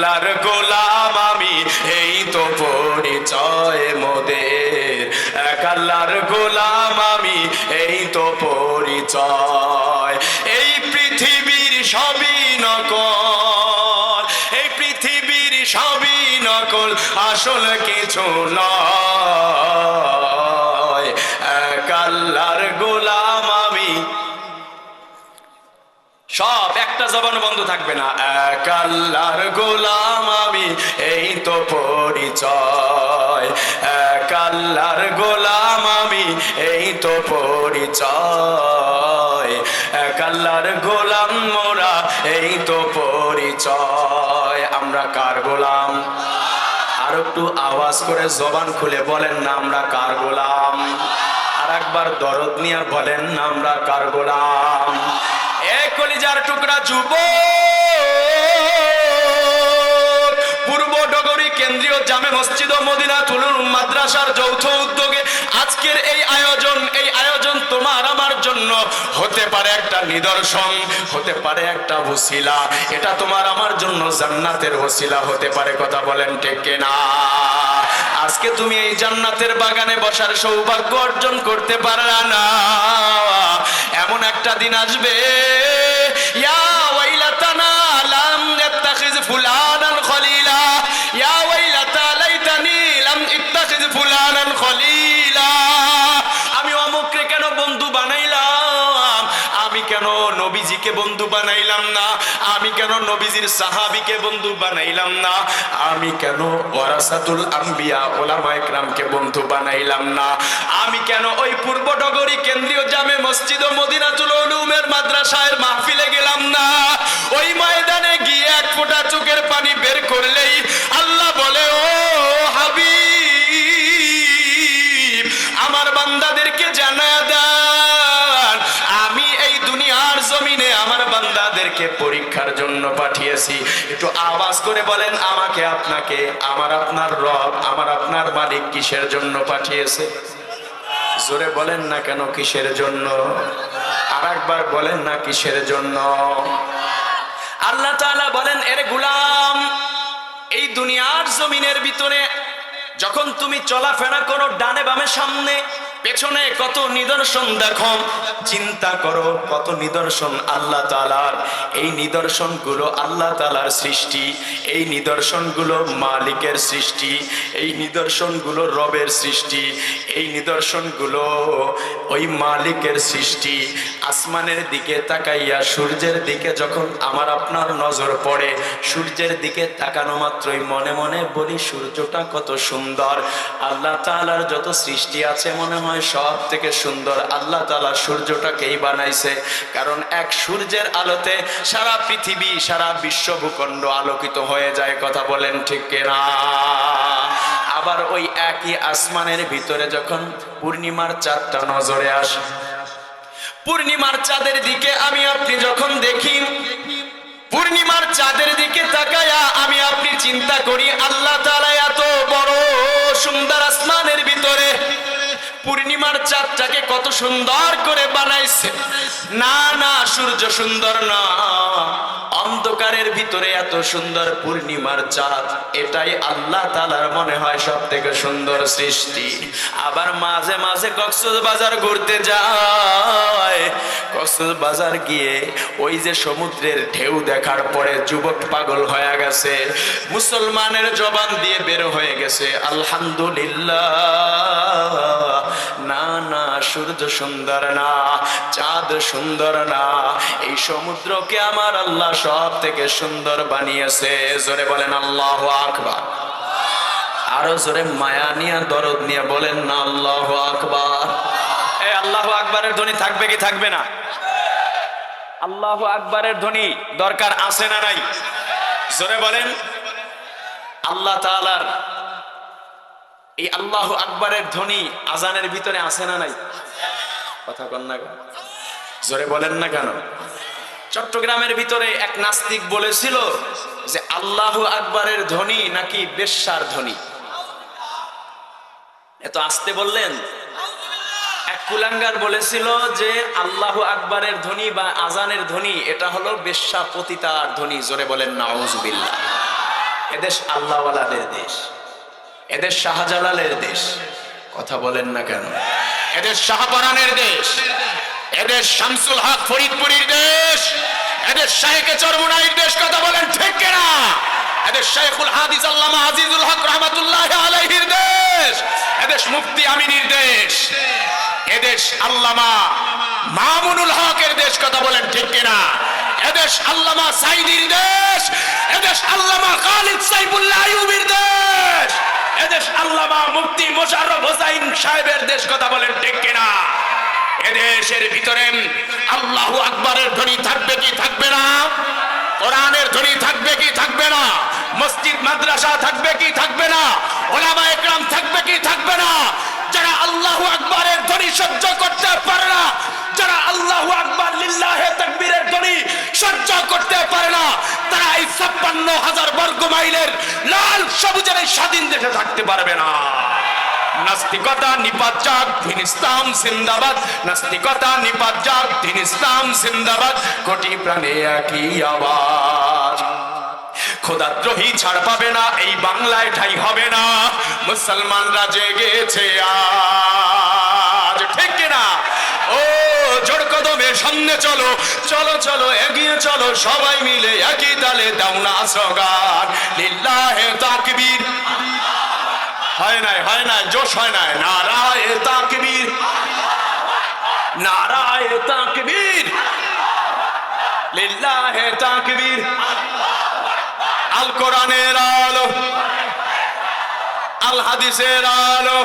আল্লাহর গোলাম আমি, এই তো পরিচয় মোদের। এক আল্লাহর গোলাম আমি, এই তো পরিচয়। এই পৃথিবীর সবই নকল, এই পৃথিবীর সবই নকল, আসল কিছু নয়। জবান বন্ধ থাকবে না। এক আল্লাহর গোলাম আমি, এই তো পরিচয়। এক আল্লাহর গোলাম আমি, এই তো পরিচয়। এক আল্লাহর গোলাম মোরা, এই তো পরিচয়। আমরা কার গোলাম? আর একটু আওয়াজ করে জবান খুলে বলেন না, আমরা কার গোলাম? আর একবার দরদ নিয়ে বলেন না, আমরা কার গোলাম? কলিজার টুকরা যুব পূর্ব ডগরি কেন্দ্রীয় জামে মসজিদ ও মদিনা তুলুন মাদ্রাসার যৌথ উদ্যোগে আজকের এই আয়োজন, এই তোমার আমার জন্য হতে পারে একটা নিদর্শন, হতে পারে একটা ওসিলা। এটা তোমার আমার জন্য জান্নাতের ওসিলা হতে পারে, কথা বলেন ঠিক না আজকে তুমি এই জান্নাতের বাগানে বসার সৌভাগ্য অর্জন করতে পারলা না। এমন একটা দিন আসবে, ইয়া ওয়াইলাতানা লাম নবীজিকে বন্ধু বানাইলাম না। আমি কেন নবীজির সাহাবিকে বন্ধু বানাইলাম না? আমি কেন ওয়ারাসাতুল আম্বিয়া ওলামা ইকরামকে বন্ধু বানাইলাম না? আমি কেন ওই পূর্ব ডগরি কেন্দ্রীয় জামে মসজিদ ও মদিনাতুল উলুমের মাদ্রাসায় মাহফিলে গেলাম না? ওই ময়দানে গিয়ে এক ফোঁটা চোখের পানি বের করলেই আল্লাহ বলে, ও হাবিব, আমার বান্দাদেরকে জানা দুনিয়ার জমিনে আমার বান্দাদেরকে পরীক্ষার জন্য পাঠিয়েছি। একটু আওয়াজ করে বলেন, আমাকে আপনাকে, আমার আপনার রব, আমার আপনার মালিক কিসের জন্য পাঠিয়েছে? জোরে বলেন না কেন কিসের জন্য? আর একবার বলেন না কিসের জন্য? আল্লাহ তাআলা বলেন, এর গুলাম, এই দুনিয়ার জমিনের ভিতরে যখন তুমি চলাফেরা করো, ডানে বামে সামনে পেছনে কত নিদর্শন দেখো। চিন্তা করো, কত নিদর্শন আল্লাহ তালার এই নিদর্শনগুলো আল্লাহ তালার সৃষ্টি। এই নিদর্শনগুলো মালিকের সৃষ্টি। এই নিদর্শনগুলো রবের সৃষ্টি। এই নিদর্শনগুলো ওই মালিকের সৃষ্টি। আসমানের দিকে তাকাইয়া সূর্যের দিকে যখন আমার আপনার নজর পড়ে, সূর্যের দিকে তাকানো মাত্রই মনে মনে বলি, সূর্যটা কত সুন্দর। আল্লাহ তালার যত সৃষ্টি আছে মনে হয় সব থেকে সুন্দর আল্লাহ তালা সূর্যটাকেই বানাইছে। কারণ এক সূর্যের আলোতে সারা পৃথিবী, সারা বিশ্ব ভূখণ্ড আলোকিত হয়ে যায়, কথা বলেন ঠিক না আবার ওই একই আসমানের ভিতরে যখন পূর্ণিমার চাঁদটা নজরে আসে, পূর্ণিমার চাঁদের দিকে আমি আপনি যখন দেখি, পূর্ণিমার চাঁদের দিকে তাকায়া আমি আপনি চিন্তা করি, আল্লাহ তালা এত বড় সুন্দর আসমানের ভিতরে পূর্ণিমার চাঁদটাকে কত সুন্দর করে বানাইছে। না না, সূর্য সুন্দর না। অন্ধকারের ভিতরে এত সুন্দর পূর্ণিমার চাঁদ, এটাই আল্লাহ তালার মনে হয় সব থেকে সুন্দর সৃষ্টি। আবার মাঝে মাঝে কক্সবাজার বাজার ঘুরতে যায়। কক্সবাজার বাজার গিয়ে ওই যে সমুদ্রের ঢেউ দেখার পরে যুবক পাগল হয়ে গেছে। মুসলমানের জবান দিয়ে বের হয়ে গেছে। আলহামদুলিল্লাহ। না, সূর্য সুন্দর না, চাঁদ সুন্দর না, এই সমুদ্রকে আমার আল্লাহ সব থেকে সুন্দর বানিয়েছে। জোরে বলেন আল্লাহ আকবার। আরও জোরে মায়া নিয়ে, দরদ নিয়ে বলেন না, আল্লাহ আকবার। এই আল্লাহ আকবরের ধ্বনি থাকবে কি থাকবে না? আল্লাহ আকবরের ধ্বনি দরকার আছে না নাই? জোরে বলেন। আল্লাহ তাআলার এই আল্লাহ আকবরের ধ্বনি আজানের ভিতরে আছে না নাই? কথা কন না কেন? জোরে বলেন না কেন? চট্টগ্রামের ভিতরে এক নাস্তিক বলেছিল যে আল্লাহ আকবরের ধ্বনি নাকি বেশ্যার ধ্বনি। এত আসতে বললেন? এক কুলাঙ্গার বলেছিল যে আল্লাহ আকবরের ধ্বনি বা আজানের ধ্বনি, এটা হলো বেশ্যা পতিতার ধ্বনি। জোরে বলেন, নাউজুবিল্লাহ। এদেশ আল্লাহওয়ালাদের দেশ। এদের শাহজালালের দেশ। কথা বলেন না কেন? এদের শাহপরানের দেশ। এদের শামসুল হক ফরিদপুরীর দেশ। এদের শাহেকে চরমুনাইর দেশ, কথা বলেন ঠিক কিনা? এদের শাইখুল হাদিস আল্লামা আজিজুল হক রহমাতুল্লাহ আলাইহির দেশ। এদেশ মুফতি আমিনীর দেশ। এদেশ আল্লামা মামুনুল হকের দেশ, কথা বলেন ঠিক কিনা? এদেশ আল্লামা সাইদির দেশ। এদেশ আল্লামা খালিদ সাইফুল্লাহ আইয়ুবের দেশ। এদেশ আল্লামা মুফতি মোশাররফ হোসাইন সাহেবের দেশ কথা বলেন, ঠিক কিনা? এদেশের ভিতরে আল্লাহু আকবরের ধ্বনি থাকবে কি থাকবে না? কোরআনের ধ্বনি থাকবে কি থাকবে না? মসজিদ, মাদ্রাসা থাকবে কি থাকবে না? ওলামা একরাম থাকবে কি থাকবে না? যারা আল্লাহু আকবরের ধ্বনি সহ্য করতে পারে না, যারা আল্লাহু আকবর লিল্লাহে তাকবীরের ধ্বনি সহ্য করতে পারে না, তারা এই ছাপ্পান্ন হাজার বর্গ মাইলের লাল সবুজের স্বাধীন দেশে থাকতে পারবে না। নাস্তিকতা নিপাত যাক, দিন ইসলাম জিন্দাবাদ। নাস্তিকতা নিপাত যাক, দিন ইসলাম জিন্দাবাদ। কোটি প্রাণে একই আওয়াজ। খোদাদ্রোহী ছাড় পাবে না, এই বাংলায় ঠাই হবে না। মুসলমানরা জেগেছে আজ, ঠিক কিনা? ও, জোর কদমে সামনে চলো চলো চলো, এগিয়ে চলো, সবাই মিলে একই তালে দাও না সগান লিল্লাহে তাকবীর। হয় নাই হয় নাই, জোশ হয় নাই। নারায় তাকবীর। নারায় তাকবীর। লিল্লাহে তাকবীর। আল কোরআনের আলো, আল হাদিসের আলো।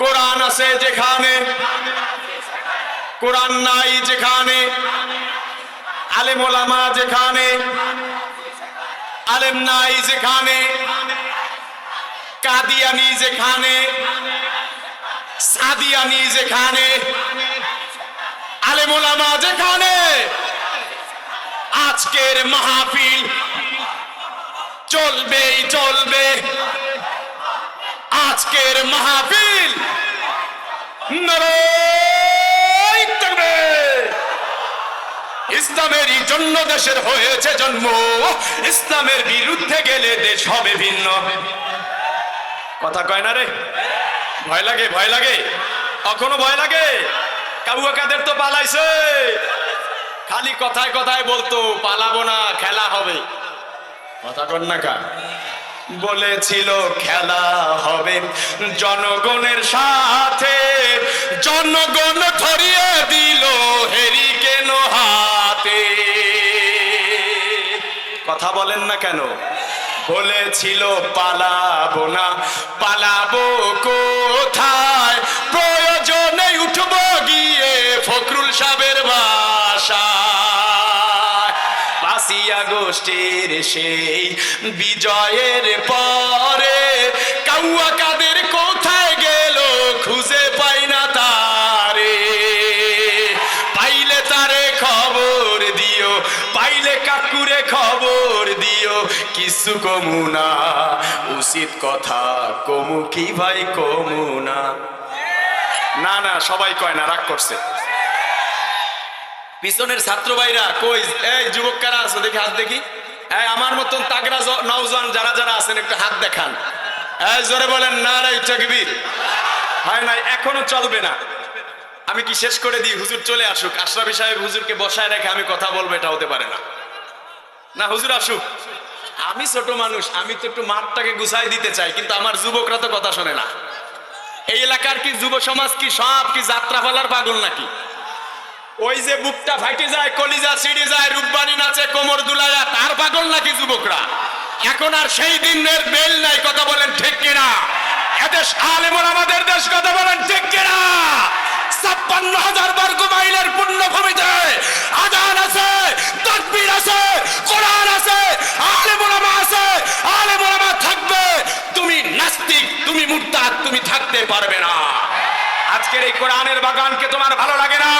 কোরআন আছে যেখানে, কোরআন নাই যেখানে আলেম ওলামা যেখানে, আলেম নাই যেখানে, কাদিয়ানি যেখানে, সাদিয়ানি যেখানে, আলেমোলামা যেখানে। আজকের মাহফিল চলবেই চলবে। আজকের মাহফিল। ইসলামেরই জন্য দেশের হয়েছে জন্ম, ইসলামের বিরুদ্ধে গেলে দেশ হবে ভিন্ন। কথা কয় না রে? ভয় লাগে ভয় লাগে। কখনো ভয় লাগে? কাবুয়া কাদের তো পালাইছে? খালি কথায় কথায় বলতো, পালাবো না, খেলা হবে। কথা কন না কা বলেছিল খেলা হবে। জনগণের সাথে, জনগণ ধরিয়ে দিল হেরি কেন হাতে। কথা বলেন না কেন? বলেছিল, পালাবো না, পালাবো কোথায়? প্রয়োজনে উঠবো গিয়ে ফখরুল সাহেবের বাসায়। পাঁচই আগস্টের সেই বিজয়ের পরে কাউয়া কাদের কোথায় গেল খুঁজে পাই না তারে। পাইলে তারে খবর দিও, পাইলে কাকুরে খবর দিও, কিছু কমু না, উচিত কথা কমু কি ভাই কমু না। না না, সবাই কয় না, রাগ করছে। পিছনের ছাত্র ভাইরা কই, এই যুবক কারা আছে? দেখি, হাত দেখি। এই, আমার মতন তাগরা জ- যারা যারা আছেন, একটু হাত দেখান। এই, জোরে বলেন, না হয় নাই, এখনও চলবে না। আমি কি শেষ করে দিই? হুজুর চলে আসুক। আশরাফি সাহেব হুজুরকে বসায় রেখে আমি কথা বলব, এটা হতে পারে না। না, হুজুর আসুক। আমি ছোট মানুষ, আমি তো একটু মাঠটাকে গুছাই দিতে চাই, কিন্তু আমার যুবকরা তো কথা শোনে না। এই এলাকার কি যুব সমাজ কি সব কি যাত্রা পালার পাগল নাকি? ওই যে বুকটা ফাইটে যায়, কলিজা ছিড়ে যায় রূপবানি নাচে, কোমর দুলায়া, তার পাগল নাকি যুবকরা? এখন আর সেই দিনের বেল নাই, কথা বলেন ঠিক কিনা? এদেশ আলেমন আমাদের দেশ, কথা বলেন ঠিক কিনা? ছাপ্পান্ন হাজার বর্গ মাইলের পূর্ণভূমিতে আজান আছে, তাকবীর আছে, কোরআন আছে আলেমোলামা আছে আলেমোলামা থাকবে। তুমি নাস্তিক, তুমি মুরতাদ, তুমি থাকতে পারবে না। আজকের এই কোরআনের বাগানকে তোমার ভালো লাগে না?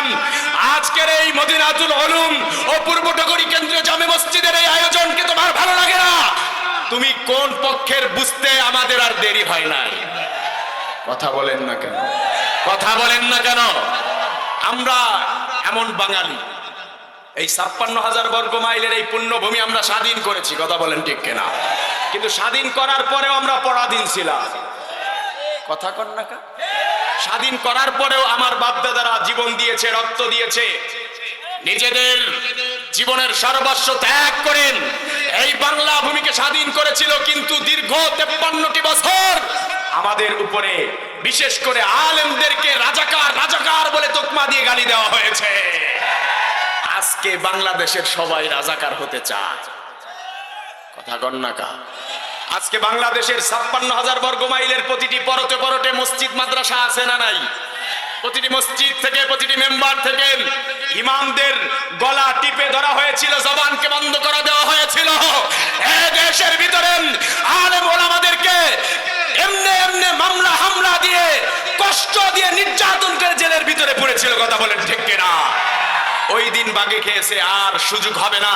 আজকের এই মদিনাতুল উলুম ও পূর্ব পূর্বটগরী কেন্দ্রীয় জামে মসজিদের এই আয়োজনকে তোমার ভালো লাগে না? তুমি কোন পক্ষের বুঝতে আমাদের আর দেরি হয় নাই কথা বলেন না কেন? কথা বলেন না কেন? আমরা এমন বাঙালি। এই ছাপ্পান্ন হাজার বর্গ মাইলের এই পুণ্যভূমি আমরা স্বাধীন করেছি, কথা বলেন ঠিক কিনা? কিন্তু স্বাধীন করার পরেও আমরা পরাধীন ছিলাম। কথা কন না কা? স্বাধীন করার পরেও আমার বাপদাদারা জীবন দিয়েছে, রক্ত দিয়েছে। নিজেদের জীবনের সর্বস্ব ত্যাগ করেন। এই বাংলা ভূমিকে স্বাধীন করেছিল কিন্তু দীর্ঘ তেপ্পান্নটি বছর আমাদের উপরে বিশেষ করে আলেমদেরকে রাজাকার রাজাকার বলে তোকমা দিয়ে গালি দেওয়া হয়েছে। আজকে বাংলাদেশের সবাই রাজাকার হতে চায়। কথা গণনাকা আজকে বাংলাদেশের ছাপ্পান্ন হাজার বর্গ মাইলের প্রতিটি পরতে পরতে মসজিদ, মাদ্রাসা আছে না নাই? প্রতিটি মসজিদ থেকে, প্রতিটি মেম্বার থেকে ইমামদের গলা টিপে ধরা হয়েছিল, জবানকে বন্ধ করা দেওয়া হয়েছিল। দেশের ভিতরে আলেম ওলামাদেরকে এমনে এমনে মামলা, হামলা দিয়ে, কষ্ট দিয়ে নির্যাতন করে জেলের ভিতরে পড়েছিল, কথা বলেন ঠিক কিনা? ওই দিন বাগে খেয়েছে, আর সুযোগ হবে না।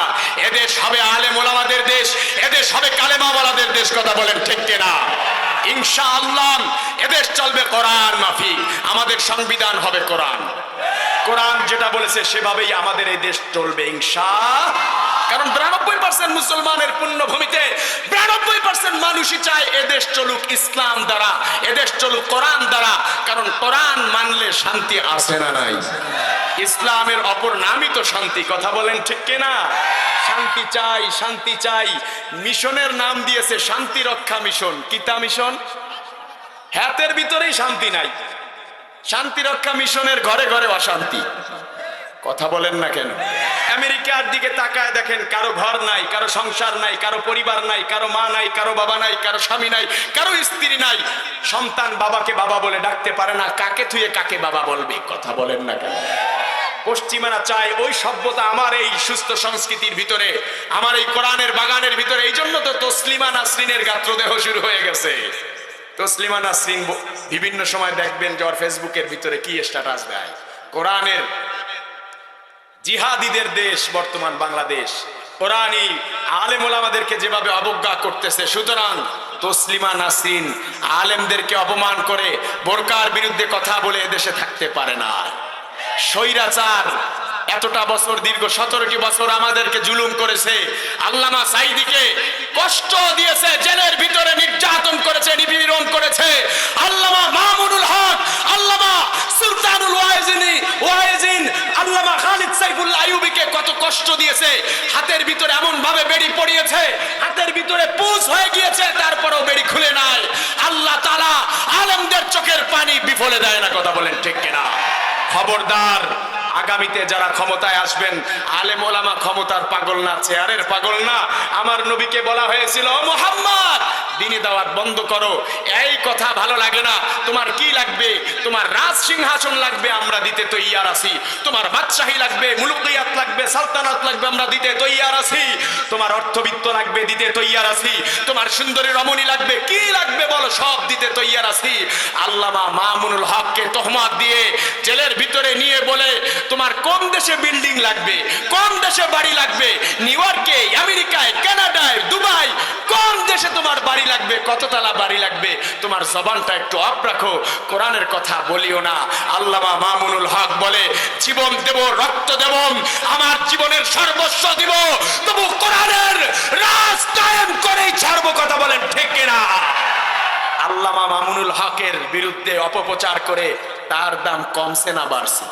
এদেশ হবে আলেম ওলামাদের দেশ, এদেশ হবে কালেমাওয়ালাদের দেশ, কথা বলেন ঠিক কিনা? ইনশা আল্লাহ এদেশ চলবে কোরআন মাফি আমাদের সংবিধান হবে কোরআন। কোরআন যেটা বলেছে, সেভাবেই আমাদের এই দেশ চলবে ইনশা কারণ বিরানব্বই পার্সেন্ট মুসলমানের পুণ্যভূমিতে, বিরানব্বই পার্সেন্ট মানুষই চায় এদেশ চলুক ইসলাম দ্বারা, এদেশ চলুক কোরআন দ্বারা। কারণ কোরআন মানলে শান্তি আসে না নাই। ইসলামের অপর নামই তো শান্তি, কথা বলেন ঠিক কিনা? শান্তি চাই শান্তি চাই। মিশনের নাম দিয়েছে শান্তি রক্ষা মিশন। কিতা মিশন? হ্যাতের ভিতরেই শান্তি নাই। শান্তি রক্ষা মিশনের ঘরে ঘরে অশান্তি। কথা বলেন না কেন? আমেরিকার দিকে তাকায় দেখেন কারও ঘর নাই, কারও সংসার নাই, কারও পরিবার নাই, কারও মা নাই, কারও বাবা নাই, কারও স্বামী নাই, কারও স্ত্রী নাই। সন্তান বাবাকে বাবা বলে ডাকতে পারে না, কাকে থুয়ে কাকে বাবা বলবে? কথা বলেন না কেন? পশ্চিমারা চায় ওই সভ্যতা আমার এই সুস্থ সংস্কৃতির ভিতরে, আমার এই কোরআনের বাগানের ভিতরে। এই জন্য তো তসলিমা নাসরিনের গাত্রদেহ শুরু হয়ে গেছে। তসলিমা নাসরিন বিভিন্ন সময় দেখবেন যে ওর ফেসবুকের ভিতরে কি স্ট্যাটাস দেয়। কোরআনের জিহাদিদের দেশ, বর্তমান বাংলাদেশ। কোরআনই আলেম ওলামাদেরকে যেভাবে অবজ্ঞা করতেছে, সুতরাং তসলিমা নাসরিন আলেমদেরকে অপমান করে বোরকার বিরুদ্ধে কথা বলে এদেশে থাকতে পারে না। স্বৈরাচার। এতটা বছর, দীর্ঘ সতেরোটি বছর আমাদেরকে জুলুম করেছে। আল্লামা সাইদিকে কষ্ট দিয়েছে, জেলের ভিতরে নির্যাতন করেছে, নিপীড়ন করেছে। আল্লামা মামুনুল হক, আল্লামা সুলতানুল ওয়াইজিনি, ওয়াইজিন আল্লামা খালিদ সাইফুল্লাহ আইয়ুবীকে কত কষ্ট দিয়েছে। হাতের ভিতরে এমন ভাবে বেড়ি পড়িয়েছে, হাতের ভিতরে পুষ হয়ে গিয়েছে, তারপরেও বেড়ি খুলে নাই। আল্লাহ তাআলা আলেমদের চোখের পানি বিফলে দেয় না, কথা বলেন ঠিক কিনা? খবরদার। আগামীতে যারা ক্ষমতায় আসবেন, আলেম ওলামা ক্ষমতার পাগল না, চেয়ারের পাগল না। আমার নবীকে বলা হয়েছিল, "ও মোহাম্মদ দিনে দাওয়াত বন্ধ করো। এই কথা ভালো লাগে না। তোমার কি লাগবে? তোমার রাজ সিংহাসন লাগবে, আমরা দিতে তৈয়ার আছি। তোমার বাদশাহী লাগবে, মুলুকিয়াত লাগবে, সালতানাত লাগবে, আমরা দিতে তৈয়ার আছি। তোমার অর্থবিত্ত লাগবে, দিতে তৈয়ার আছি। তোমার সুন্দরী রমণী লাগবে, কি লাগবে বলো, সব দিতে তৈয়ার আছি। আল্লামা মামুনুল হককে তহমাত দিয়ে জেলের ভিতরে নিয়ে বলে, তোমার কোন দেশে বিল্ডিং লাগবে? কোন দেশে বাড়ি লাগবে? নিউ ইয়র্কে, আমেরিকায়, কানাডায়, দুবাই, কোন দেশে তোমার বাড়ি লাগবে? কততলা বাড়ি লাগবে? তোমার জবানটা একটু অফ রাখো। কোরআনের কথা বলিও না। আল্লামা মামুনুল হক বলে, জীবন দেব, রক্ত দেব, আমার জীবনের সর্বস্ব দিব। তবু কোরআনের রাজ কায়েম করেই ছাড়বো কথা বলেন, ঠিক কিনা আল্লামা মামুনুল হকের বিরুদ্ধে অপপ্রচার করে তার দাম কমছে না বাড়ছে।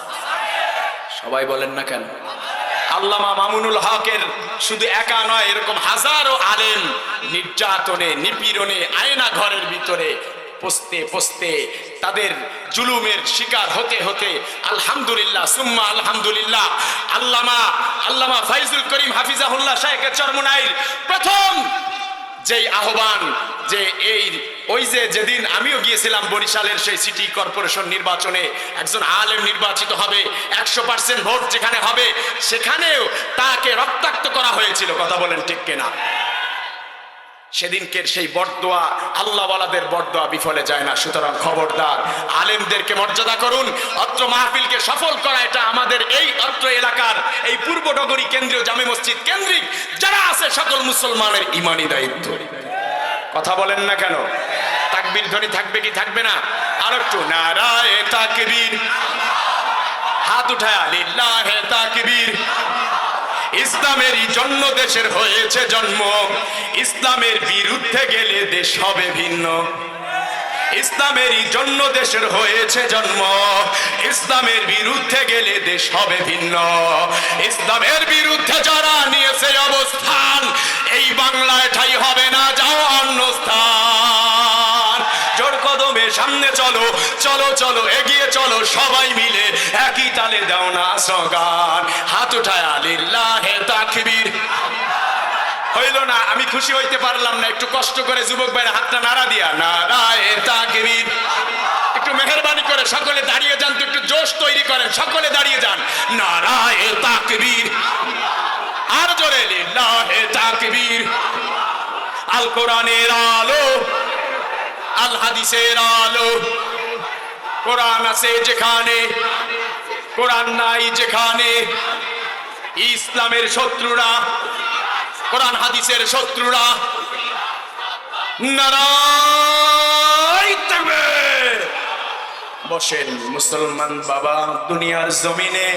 সবাই বলেন না কেন? আল্লামা মামুনুল হকের শুধু একা নয়, এরকম হাজারো আলেম নির্যাতনে, নিপীড়নে, আয়না ঘরের ভিতরে পস্তে পস্তে তাদের জুলুমের শিকার হতে হতে আলহামদুলিল্লাহ, সুম্মা আলহামদুলিল্লাহ, আল্লামা আল্লামা ফাইজুল করিম হাফিজাহুল্লাহ শাহেকের চরমনাইর প্রথম যেই আহ্বান যে এই ওই যে যেদিন আমিও গিয়েছিলাম বরিশালের সেই সিটি কর্পোরেশন নির্বাচনে, একজন আলেম নির্বাচিত হবে, একশো পার্সেন্ট ভোট যেখানে হবে, সেখানেও তাকে রক্তাক্ত করা হয়েছিল, কথা বলেন ঠিক কিনা? সেদিনকের সেই বরদোয়া আল্লাহওয়ালাদের বরদোয়া বিফলে যায় না, সুতরাং খবরদার, আলেমদেরকে মর্যাদা করুন, অত্র মাহফিলকে সফল করা, এটা আমাদের এই অত্র এলাকার, এই পূর্ব নগরী কেন্দ্রীয় জামে মসজিদ কেন্দ্রিক, যারা আছে সকল মুসলমানের ইমানি দায়িত্ব। কথা বলেন না কেন? তাকবির ধ্বনি থাকবে কি থাকবে না? আর একটু নারায় তাকবীর। হাত উঠায়, লিল্লাহে তাকবীর। ইসলামেরই জন্য দেশের হয়েছে জন্ম। ইসলামের বিরুদ্ধে গেলে দেশ হবে ভিন্ন। ইসলামেরই জন্য দেশের হয়েছে জন্ম। ইসলামের বিরুদ্ধে গেলে দেশ হবে ভিন্ন। ইসলামের বিরুদ্ধে যারা নিয়েছে অবস্থান, এই বাংলায় ঠাই হবে না, যাও অন্য স্থান। জোর কদমে সামনে চলো চলো চলো, এগিয়ে চলো, সবাই মিলে একই তালে দাও না সগান হাত উঠায় আলিল্লাহে তাকবীর। হইল না, আমি খুশি হইতে পারলাম না। একটু কষ্ট করে যুবক ভাইয়ের হাতটা নাড়া দিয়া নারায় একটু মেহরবানি করে সকলে দাঁড়িয়ে যান, তো একটু জোশ তৈরি করেন, সকলে দাঁড়িয়ে যান। নারায় তাকবীর। আর জোরে লিল্লাহে তাকবীর। আল কোরআনের আলো, আল হাদিসের আলো। কোরআন আছে যেখানে, কোরআন নাই যেখানে। ইসলামের শত্রুরা কোরআন হাদিসের শত্রুরা বসেন, মুসলমান বাবা, দুনিয়ার জমিনে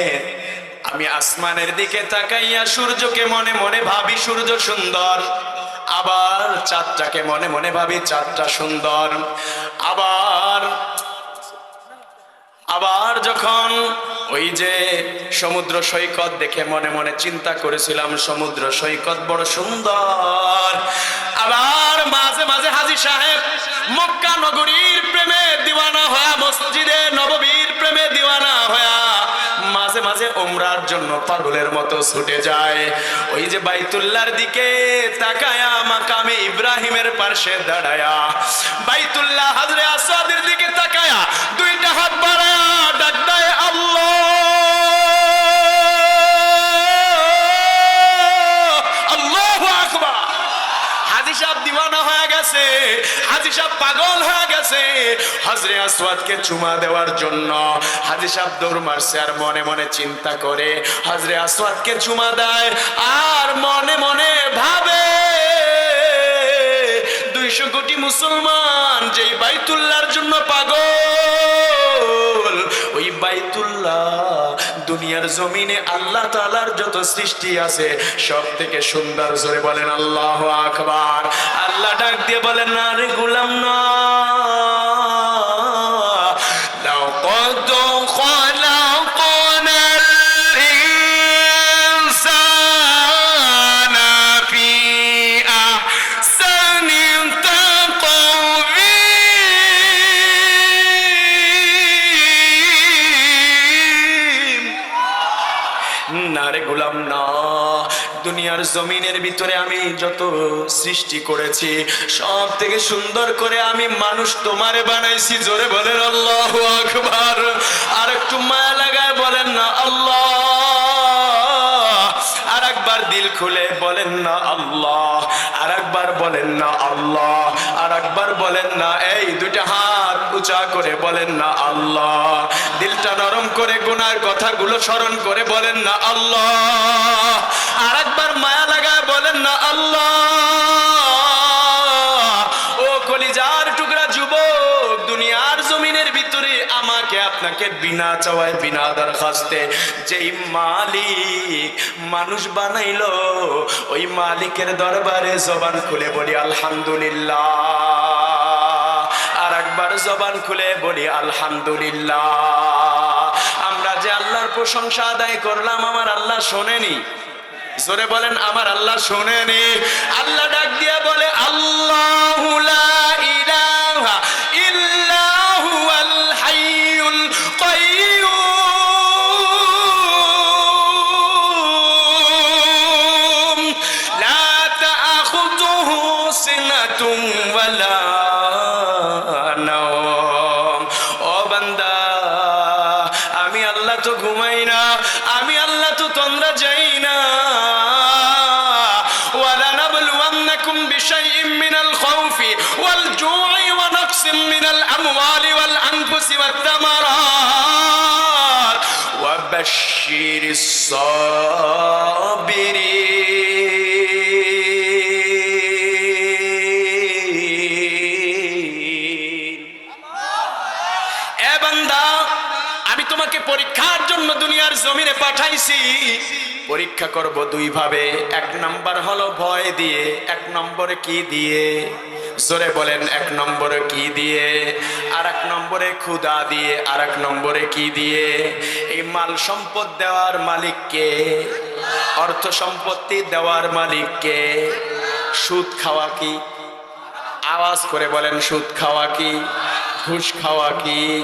আমি আসমানের দিকে তাকাইয়া সূর্যকে মনে মনে ভাবি, সূর্য সুন্দর। আবার চাঁদটাকে মনে মনে ভাবি, চাঁদটা সুন্দর। আবার আবার যখন ওই যে সমুদ্র সৈকত দেখে মনে মনে চিন্তা করেছিলাম, সমুদ্র সৈকত বড় সুন্দর। আবার মাঝে মাঝে হাজি সাহেব মক্কা নগরীর প্রেমে দিওয়ানা হয়া, মসজিদে নববীর প্রেমে দিওয়ানা হয়া মাঝে মাঝে ওমরার জন্য পাগলের মতো ছুটে যায়। ওই যে বাইতুল্লাহর দিকে তাকায়া মাকামে ইব্রাহিমের পাশে দাঁড়ায়া, বাইতুল্লাহ হাজরে আসাদের দিকে তাকায়া দুইটা গেছে। হাজি সাহেব পাগল হয়ে গেছে। হজরে আসওয়াদকে চুমা দেওয়ার জন্য হাজি সাহেব দৌড় মারছে আর মনে মনে চিন্তা করে হজরে আসওয়াদকে চুমা দেয় আর মনে মনে ভাবে, দুইশো কোটি মুসলমান যেই বাইতুল্লাহর জন্য পাগল, ওই বাইতুল্লাহ দুনিয়ার জমিনে আল্লাহ তালার যত সৃষ্টি আছে সব থেকে সুন্দর জোরে বলেন আল্লাহ আকবার। আল্লাহ ডাক দিয়ে বলেন, না রে গুলাম, না। দুনিয়ার জমিনের ভিতরে আমি যত সৃষ্টি করেছি, সব থেকে সুন্দর করে আমি মানুষ তোমারে বানাইছি, জোরে বলেন আল্লাহ আকবার। আর একটু মায়া লাগায় বলেন না আল্লাহ। আর একবার দিল খুলে বলেন না আল্লাহ। আর একবার বলেন না আল্লাহ। আর একবার বলেন না, এই দুইটা হাত উঁচা করে বলেন না আল্লাহ। দিলটা নরম করে গুনার কথাগুলো স্মরণ করে বলেন না আল্লাহ। আর একবার মায়া লাগায় বলেন না, আল্লাহ। ও কলিজার টুকরা যুবক, দুনিয়ার জমিনের ভিতরে আমাকে আপনাকে বিনা চাওয়ায়, বিনা দরখাস্তে যেই মালিক মানুষ বানাইলো, ওই মালিকের দরবারে জবান খুলে বলি, আলহামদুলিল্লাহ। আর একবার জবান খুলে বলি, আলহামদুলিল্লাহ। আমরা যে আল্লাহর প্রশংসা আদায় করলাম, আমার আল্লাহ শোনেনি। জোরে বলেন আমার আল্লাহ শোনেনি। আল্লাহ ডাক দিয়ে বলে আল্লাহ লা وبشر الصابرين এ বান্দা আমি তোমাকে পরীক্ষার জন্য দুনিয়ার জমিনে পাঠাইছি পরীক্ষা করব দুই ভাবে এক নাম্বার হলো ভয় দিয়ে এক নম্বরে কি দিয়ে জোরে বলেন, এক নম্বরে কি দিয়ে আর এক নম্বরে ক্ষুদা দিয়ে আর এক নম্বরে কি দিয়ে? এই মাল সম্পদ দেওয়ার মালিককে অর্থ সম্পত্তি দেওয়ার মালিককে সুদ খাওয়া কি? আওয়াজ করে বলেন, সুদ খাওয়া কি? ঘুষ খাওয়া কি?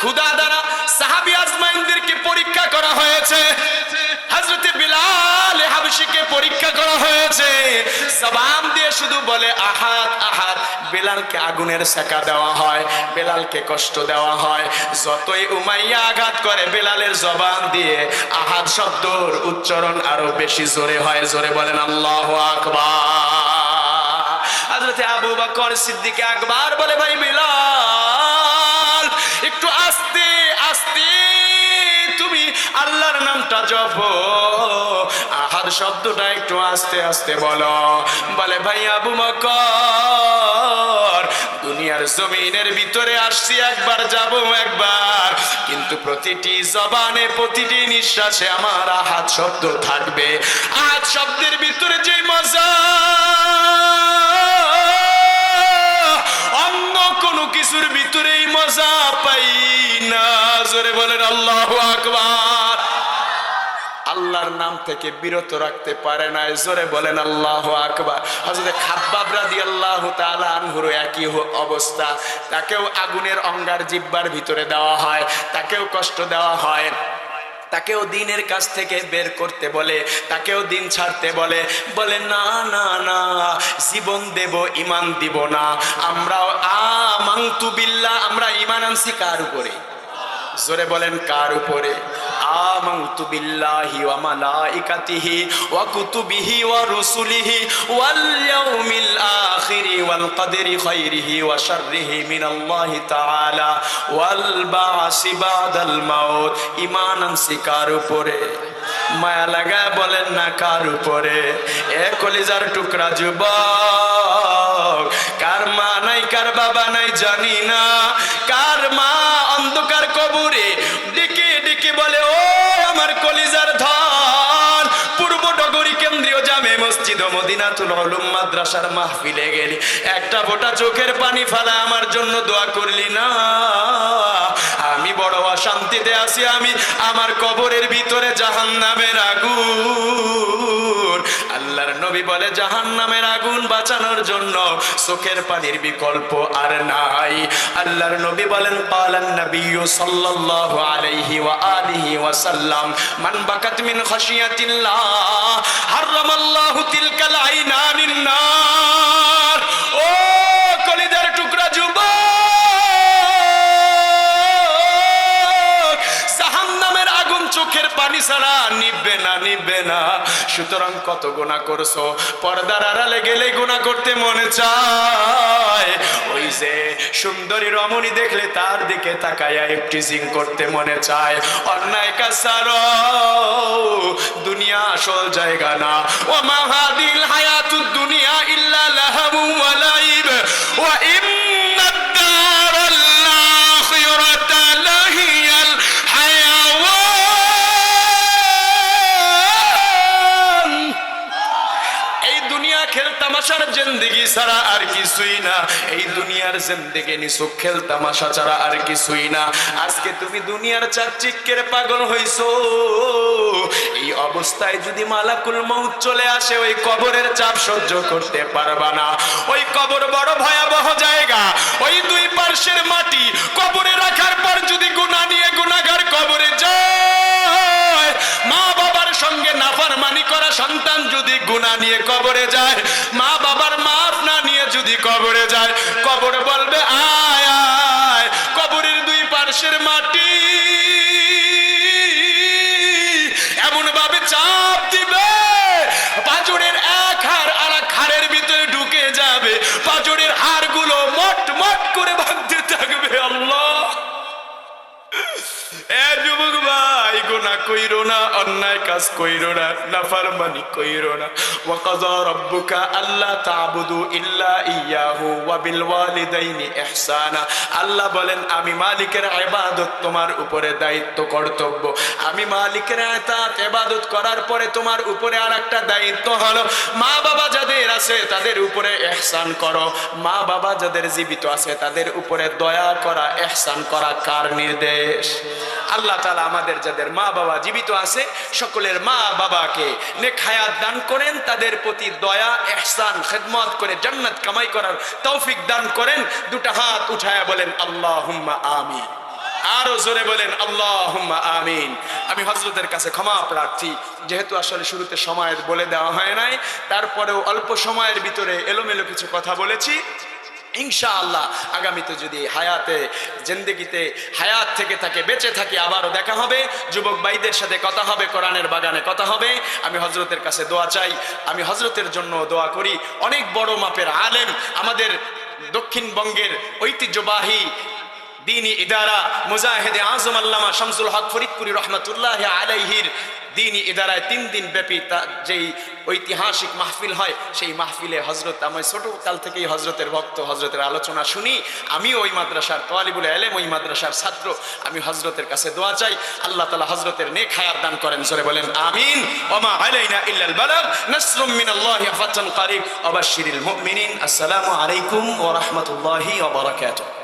ক্ষুদা দ্বারা সাহাবি আজমাইনদেরকে পরীক্ষা করা হয়েছে। হজরতে বিলাল হাবশিকে পরীক্ষা করা হয়েছে। জবান দিয়ে শুধু বলে, আহাত আহাত। বেলালকে আগুনের সেকা দেওয়া হয়, বেলালকে কষ্ট দেওয়া হয়। যতই উমাইয়া আঘাত করে, বেলালের জবান দিয়ে আহাত শব্দর উচ্চারণ আরও বেশি জোরে হয়। জোরে বলেন, আল্লাহ আকবার। হযরতে আবু বকর সিদ্দিক আকবার বলে, ভাই বিলাল, একটু আল্লাহর নামটা জপো। আহার শব্দটা একটু আস্তে আস্তে বলো। বলে, ভাই আবু বকর, দুনিয়ার জমিনের ভিতরে আসছি, একবার যাব একবার। কিন্তু প্রতিটি জবানে প্রতিটি নিঃশ্বাসে আমার আহাত শব্দ থাকবে। আহাত শব্দের ভিতরে যে মজা, অন্য কোনো কিছুর ভিতরেই মজা পাই না। জোরে বলেন, আল্লাহ আকবার। আল্লাহর নাম থেকে বিরত রাখতে পারে না। জোরে বলেন, আল্লাহ আকবার। হযরত খাব্বাব রাদিয়াল্লাহু তাআলা আনহুর একই অবস্থা। তাকেও আগুনের অঙ্গার জিব্বার ভিতরে দেওয়া হয়, তাকেও কষ্ট দেওয়া হয়। তাকেও দিনের কাছ থেকে বের করতে বলে, তাকেও দিন ছাড়তে বলে। বলে, না না না, জীবন দেব ইমান দিব না। আমরাও আমাংতু বিল্লাহ, আমরা ইমান আনছি কার উপরে? জোরে বলেন, কার উপরে? আমানতু বিল্লাহি ওয়া মালাইকাতিহি ওয়া কুতুবিহি ওয়া রুসুলিহি ওয়াল ইয়াউমিল আখিরি ওয়াল কদরি খাইরিহি ওয়া শাররিহি মিনাল্লাহি তাআলা ওয়াল বাসি বাদাল মাউত। উপরে? মায়া লাগায় বলেন না, কার উপরে? এ কলিজার টুকরা যুবক, কার মা নাই, কার বাবা নাই জানি না, কার মা কবরে ডেকে ডেকে বলে, ও আমার কলিজার ধন পূর্ব ডগরি কেন্দ্রীয় জামে মসজিদ ও মদিনাতুল উলুম মাদ্রাসার মাহফিলে গেলি। একটা ফোঁটা চোখের পানি ফেলা, আমার জন্য দোয়া করলি না। আমি বড় অশান্তিতে আছি, আমি আমার কবরের ভিতরে জাহান্নামের আগুন। আল্লাহর নবী বলে, জাহান্নামের আগুন বাঁচানোর জন্য চোখের পানির বিকল্প আর নাই। আল্লাহর নবী বলেন পালান নবী সাল্লাল্লাহু আলাইহি ওয়া আলিহি ওয়া সাল্লাম, মান বাকাত মিন খাশিয়াতিল্লাহ, হারামাল্লাহু তিলকাল আইনানিন নার। ও কলিজার টুকরা যুবক, জাহান্নামের আগুন চোখের পানি ছাড়া নিববে না, নিবে না। সুতরাং কত গোনা করছ? পর্দার আড়ালে গেলে গোনা করতে মনে চায়। ওই যে সুন্দরী রমণী দেখলে তার দিকে তাকায়া একটি জিং করতে মনে চায়। অন্যায় কাসার দুনিয়া আসল জায়গা না। ও মাহাদিল হায়াতুদ ছাড়া আর কিছুই না। এই দুনিয়ার জিন্দেগি নিছক খেল তামাশা ছাড়া আর কিছুই না। আজকে তুমি দুনিয়ার চাকচিক্যের পাগল হইছো। এই অবস্থায় যদি মালাকুল মৌত চলে আসে, ওই কবরের চাপ সহ্য করতে পারবা না। ওই কবর বড় ভয়াবহ জায়গা। ওই দুই পার্শ্বের মাটি কবরে রাখার পর যদি গুনাহ নিয়ে গুনাহগার কবরে যায়, মা সঙ্গে নাফারমানি করা সন্তান যদি গুণা নিয়ে কবরে যায়, মা বাবার মাফ না নিয়ে যদি কবরে যায়, কবর বলবে, আয় আয়, কবরের দুই পার্শ্বের মাটি। এমন ভাবে চা কইরো না, অন্যায় কাজ কইরো না কইরো না। রাব্বুকা আল্লা তা'বুদু ইল্লা ইয়াহু ওয়া বিল ওয়ালিদাইনি ইহসানা। আল্লাহ বলেন, আমি মালিকের ইবাদত তোমার উপরে দায়িত্ব, কর্তব্য। আমি মালিকের ইবাদত করার পরে তোমার উপরে আরেকটা দায়িত্ব হলো, মা বাবা যাদের আছে তাদের উপরে ইহসান করো। মা বাবা যাদের জীবিত আছে তাদের উপরে দয়া করা, ইহসান করা কার নির্দেশ? আল্লাহ তাআলা আমাদের যাদের মা বাবা জীবিত আছে, সকলের মা বাবাকে নেক হায়াত দান করেন, তাদের প্রতি দয়া ইহসান খেদমত করে জান্নাত কামাই করার তৌফিক দান করেন। দুটো হাত উঠায়া বলেন, আল্লাহুম্মা আমিন। আরও জোরে বলেন আল্লাহ আমিন। আমি হজরতের কাছে ক্ষমা প্রার্থী। যেহেতু আসলে শুরুতে সময়ের বলে দেওয়া হয় নাই, তারপরেও অল্প সময়ের ভিতরে এলোমেলো কিছু কথা বলেছি। ইনশাআল্লাহ আগামীতে যদি হায়াতে, জিন্দেগিতে হায়াত থেকে থাকে, বেঁচে থাকি, আবারও দেখা হবে। যুবক ভাইদের সাথে কথা হবে, কোরআনের বাগানে কথা হবে। আমি হজরতের কাছে দোয়া চাই। আমি হজরতের জন্য দোয়া করি। অনেক বড় মাপের আলেম আমাদের দক্ষিণবঙ্গের ঐতিহ্যবাহী দিনী ইদারা মুজাহেদে আজম আল্লামা শামসুল হক ফরিদপুরি রহমতুল্লাহ আলাইহির দিনী ইদারায় তিন দিন ব্যাপী তা যেই ঐতিহাসিক মাহফিল হয়, সেই মাহফিলে হজরত আমি ছোট কাল থেকেই হজরতের ভক্ত হজরতের আলোচনা শুনি। আমি ওই মাদ্রাসার তোয়ালিবুল এলেম, ওই মাদ্রাসার ছাত্র। আমি হজরতের কাছে দোয়া চাই, আল্লাহ তালা হজরতের নেক হায়াত দান করেন সরে বলেন, আমিন। ওমা আলাইনা ইল্লাল বালাগ, নাসরুম মিনাল্লাহি ফাতান কারীব ওয়াবাশশিরিল মুমিনিন। আসসালামু আলাইকুম ওয়া রাহমাতুল্লাহি ওয়া বারাকাতুহু।